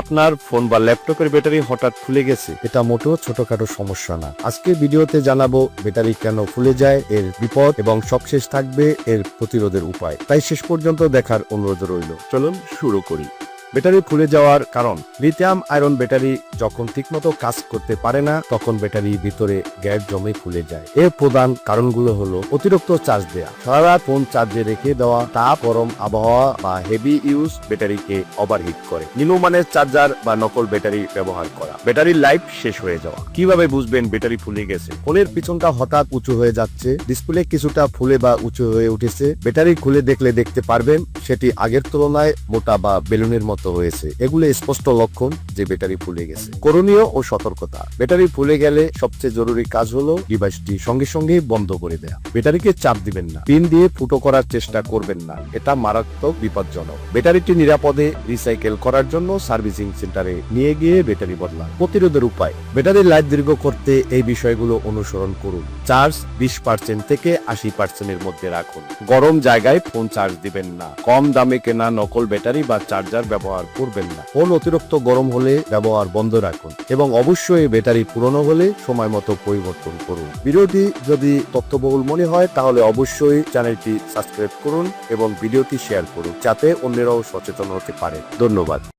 আপনার ফোন বা ল্যাপটপের ব্যাটারি হঠাৎ ফুলে গেছে। এটা মোটেও ছোটখাটো সমস্যা না। আজকে ভিডিওতে জানাব ব্যাটারি কেন ফুলে যায় এর বিপদ এবং সবশেষ থাকবে এর প্রতিরোধের উপায়। তাই শেষ পর্যন্ত দেখার অনুরোধ রইল। চলুন শুরু করি। ব্যাটারি ফুলে যাওয়ার কারণ। লিথিয়াম আয়রন ব্যাটারি যখন ঠিকমতো কাজ করতে পারে না, তখন ব্যাটারি ভিতরে গ্যাস জমে ফুলে যায়। এর প্রধান কারণগুলো হলো অতিরিক্ত চার্জ দেওয়া সারা ফোন চার্জে রেখে দেওয়া, তাপ, গরম আবহাওয়া বা হেভি ইউজ ব্যাটারিকে ওভারহিট করে। নিম্নমানের চার্জার বা নকল ব্যাটারি ব্যবহার করা। ব্যাটারির লাইফ শেষ হয়ে যাওয়া। কীভাবে বুঝবেন ব্যাটারি ফুলে গেছে? ফোনের পিছনটা হঠাৎ উঁচু হয়ে যাচ্ছে। ডিসপ্লে কিছুটা ফুলে বা উঁচু হয়ে উঠেছে। ব্যাটারি খুলে দেখলে দেখতে পারবেন, সেটি আগের তুলনায় মোটা বা বেলুনের মতো। S. Egule esposto lokon, যে ব্যাটারি ফুলে গেছে। করণীয় ও সতর্কতা। ব্যাটারি ফুলে গেলে সবচেয়ে জরুরি কাজ হলো ডিভাইসটি সঙ্গে সঙ্গে বন্ধ করে দেয়া। ব্যাটারিকে চাপ দিবেন না। পিন দিয়ে ফুটো করার চেষ্টা করবেন না। এটা মারাত্মক বিপজ্জনক। ব্যাটারিটি নিরাপদে রিসাইকেল করার জন্য সার্ভিসিং সেন্টারে নিয়ে গিয়ে ব্যাটারি বদলান। প্রতিরোধের উপায়। ব্যাটারির লাইফ দীর্ঘ করতে এই বিষয়গুলো অনুসরণ করুন। চার্জ বিশ পার্সেন্ট থেকে আশি পার্সেন্টের মধ্যে রাখুন। গরম জায়গায় ফোন চার্জ দিবেন না। কম দামে কেনা নকল ব্যাটারি বা চার্জার ব্যবহার করবেন না। ফোন অতিরিক্ত গরম হলে ব্যবহার বন্ধ রাখুন এবং অবশ্যই ব্যাটারি পুরনো হলে সময় মতো পরিবর্তন করুন। ভিডিওটি যদি তথ্যবহুল মনে হয়, তাহলে অবশ্যই চ্যানেলটি সাবস্ক্রাইব করুন এবং ভিডিওটি শেয়ার করুন, যাতে অন্যরাও সচেতন হতে পারে। ধন্যবাদ।